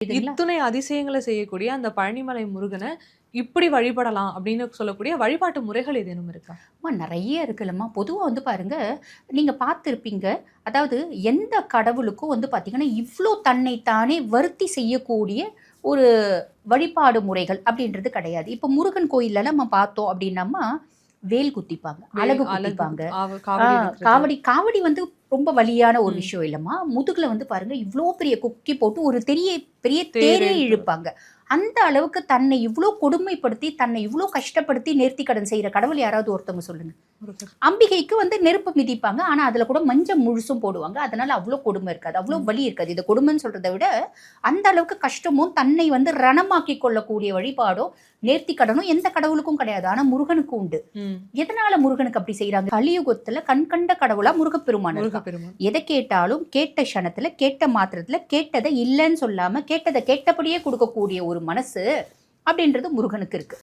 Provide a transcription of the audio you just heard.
இத்துணை அதிசயங்களை செய்யக்கூடிய அந்த பழனிமலை முருகனை இப்படி வழிபடலாம் அப்படின்னு சொல்லக்கூடிய வழிபாட்டு முறைகள் ஏதேனும் இருக்கா? அம்மா நிறைய இருக்குல்லம்மா. பொதுவாக வந்து பாருங்க நீங்கள் பார்த்துருப்பீங்க. அதாவது எந்த கடவுளுக்கும் வந்து பார்த்தீங்கன்னா இவ்வளோ தன்னை தானே வருத்தி செய்யக்கூடிய ஒரு வழிபாடு முறைகள் அப்படின்றது கிடையாது. இப்போ முருகன் கோயில்ல நம்ம பார்த்தோம் அப்படின்னம்மா வேல் குத்திப்பாங்க அழகு குத்திப்பாங்க காவடி. காவடி வந்து ரொம்ப வலியான ஒரு. விஷயம் இல்லைம்மா முதுகுல வந்து பாருங்க இவ்வளோ பெரிய கொக்கி போட்டு ஒரு பெரிய பெரிய தேரே இழுப்பாங்க. அந்த அளவுக்கு தன்னை இவ்வளோ கொடுமைப்படுத்தி தன்னை இவ்வளோ கஷ்டப்படுத்தி நேர்த்தி கடன் செய்யற கடவுள் யாராவது ஒருத்தவங்க சொல்லுங்க. அம்பிகைக்கு வந்து நெருப்பு மிதிப்பாங்க. ஆனா அதுல கூட மஞ்சள் முழுசும் போடுவாங்க. அதனால அவ்வளோ கொடுமை இருக்காது. அவ்வளோ. வலி இருக்காது. இது கொடுமைன்னு சொல்றதை விட அந்த அளவுக்கு கஷ்டமும் தன்னை வந்து ரணமாக்கி கொள்ளக்கூடிய வழிபாடோ நேர்த்தி கடனும் எந்த கடவுளுக்கும் கிடையாது. ஆனா முருகனுக்கு உண்டு. எதனால முருகனுக்கு அப்படி செய்யறாங்க கலியுகத்துல கண் கண்ட கடவுளா முருகப்பெருமான் எதை கேட்டாலும் கேட்ட க்ஷணத்துல கேட்ட மாத்திரத்துல கேட்டதை இல்லைன்னு சொல்லாம கேட்டதை கேட்டபடியே கொடுக்கக்கூடிய ஒரு மனசு அப்படின்றது முருகனுக்கு இருக்கு.